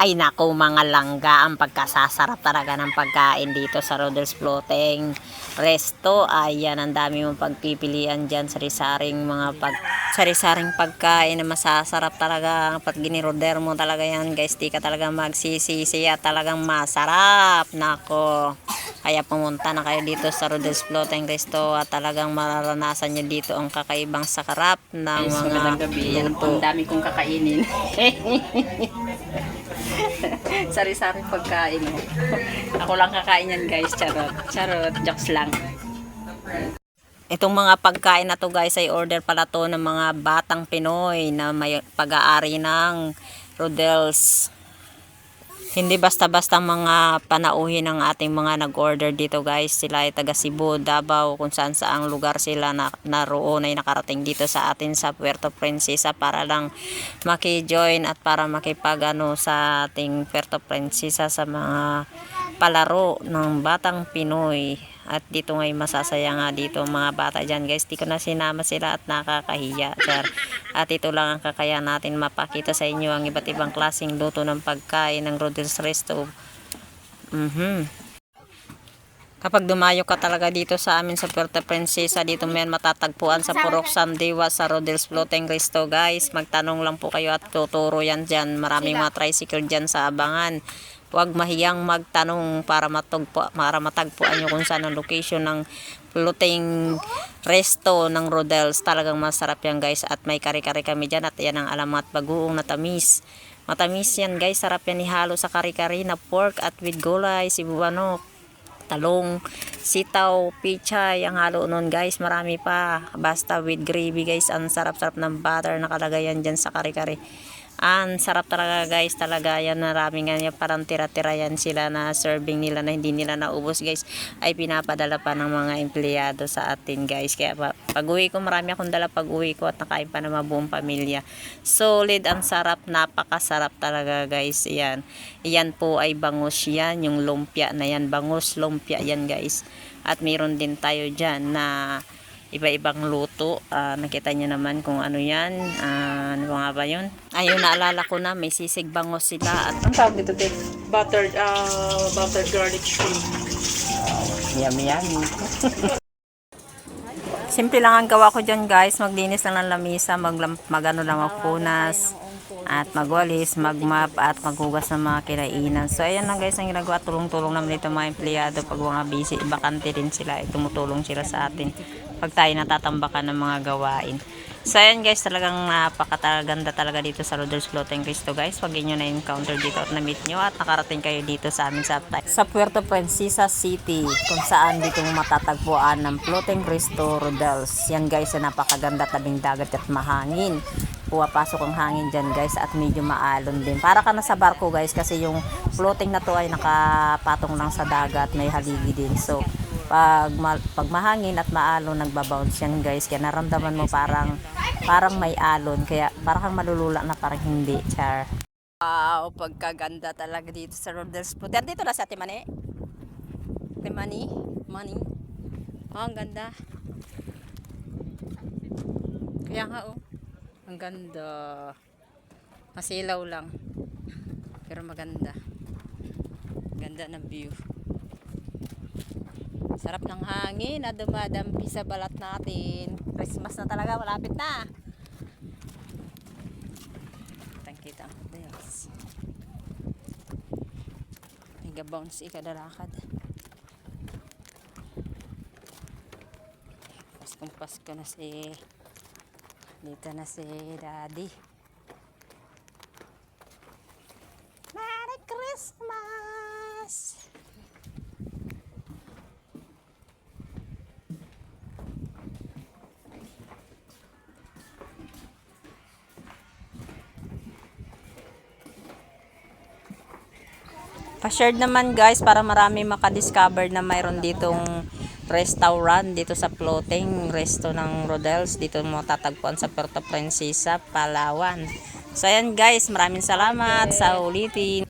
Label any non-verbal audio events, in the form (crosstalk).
Ay nako mga langga, ang pagkasasarap talaga ng pagkain dito sa Rodel's Floating Resto. Ayan, ang dami mong pagpipilian dyan, sari-saring mga pag sari-saring pagkain na masasarap talaga. Pag giniroder mo talaga yan guys, di ka talaga magsisisi at talagang masarap. Nako, kaya pumunta na kayo dito sa Rodel's Floating Resto at talagang mararanasan nyo dito ang kakaibang sakarap ng Guys, mga gabi. Yan po, ang dami kong kakainin. (laughs) Sari-sari pagkain. (laughs) Ako lang kakain yan guys. Charot. Charot. Jokes lang. Itong mga pagkain na to guys ay order pala to ng mga batang Pinoy na may pag-aari ng Rodels. Hindi basta-basta mga panauhin ng ating mga nag-order dito guys. Sila ay taga Cebu, Davao, kung saan saang lugar sila na, naroon ay nakarating dito sa atin sa Puerto Princesa para lang maki-join at para makipag ano, sa ating Puerto Princesa sa mga palaro ng batang Pinoy. At dito ngay masasaya nga dito mga bata dyan guys. Di ko na sinama sila at nakakahiya. Sir. At ito lang ang kakaya natin mapakita sa inyo ang iba't ibang klaseng luto ng pagkain ng Rodel's Resto. Mhm. Kapag dumayo ka talaga dito sa amin sa Puerto Princesa, dito mo yan matatagpuan sa Purok Sandiwa sa Rodel's Floating Resto guys. Magtanong lang po kayo at tuturo yan dyan. Maraming mga tricycle dyan sa abangan. Huwag mahiyang magtanong para, matugpo, para matagpuan nyo kung saan ang location ng floating resto ng Rodels. Talagang masarap yan guys at may kare-kare kami dyan at yan ang alamat bagoong na tamis. Matamis yan guys, sarap yan ihalo sa kare-kare na pork at with gulay, sibuano, talong, sitaw, pichay, ang halo nun guys, marami pa. Basta with gravy guys, ang sarap-sarap ng butter nakalagay yan dyan sa kare-kare. Ang sarap talaga guys, talaga yan marami nga yan, parang tira-tira yan sila na serving nila na hindi nila naubos guys, ay pinapadala pa ng mga empleyado sa atin guys. Kaya pa, pag uwi ko, marami akong dala pag uwi ko at nakain pa ng mga buong pamilya. Solid, ang sarap, napakasarap talaga guys. Yan, yan po ay bangus yan, yung lumpia na yan, bangus lumpia yan guys. At meron din tayo dyan na iba-ibang luto. Ah, nakita niyo naman kung ano yan. Ah, ano nga ba yun? Ayun, naalala ko na, may sisig bangos sila. At Ang tawag dito, Ted? Buttered, uh, buttered garlic shrimp. yummy yummy. Simple lang ang gawa ko dyan guys. Maglinis lang ng lamisa, mag, magano lang magpunas, at magwalis, magmap, at maghugas ng mga kinainan. So ayan lang guys ang ginagawa. Tulong-tulong naman dito mga empleyado pag mga busy. Bakante din sila. Eh, tumutulong sila sa atin pag tayo natatambakan ng mga gawain. So ayan guys, talagang napakataganda talaga dito sa Roders Floating Cristo guys. Pag inyo na-encounter dito at na-meet nyo at nakarating kayo dito sa amin sa, sa Puerto Princesa City kung saan dito matatagpuan ng Floating Cristo Rodels. Yan guys, na napakaganda tabing dagat at mahangin. Puwapasok ang hangin dyan guys at medyo maalon din. Para ka na sa barko guys kasi yung floating na to ay nakapatong lang sa dagat, may haligi din. So, pag, ma- pag mahangin at maalon nagbabounce yan guys. Kaya naramdaman mo parang parang may alon. Kaya parang malulula na parang hindi char. Wow pagkaganda talaga dito sa Rodels Puti. Dito na sa Ate Mani. Ate Mani? Mani? Oh ang ganda. Kaya nga oh ang ganda masilaw lang pero maganda ganda ng view Sarap ng hangin na dumadampi sa balat natin. Christmas na talaga, malapit na. Tangkita ang hotels. Nag-bounce ikadalakad. Paskong Pasko na si dito na si Daddy. Merry Christmas! Pa-shared naman guys para marami makadiscover na mayroon ditong restaurant dito sa floating resto ng Rodels dito mo tatagpuan sa Puerto Princesa, Palawan. So ayan guys, maraming salamat sa ulitin.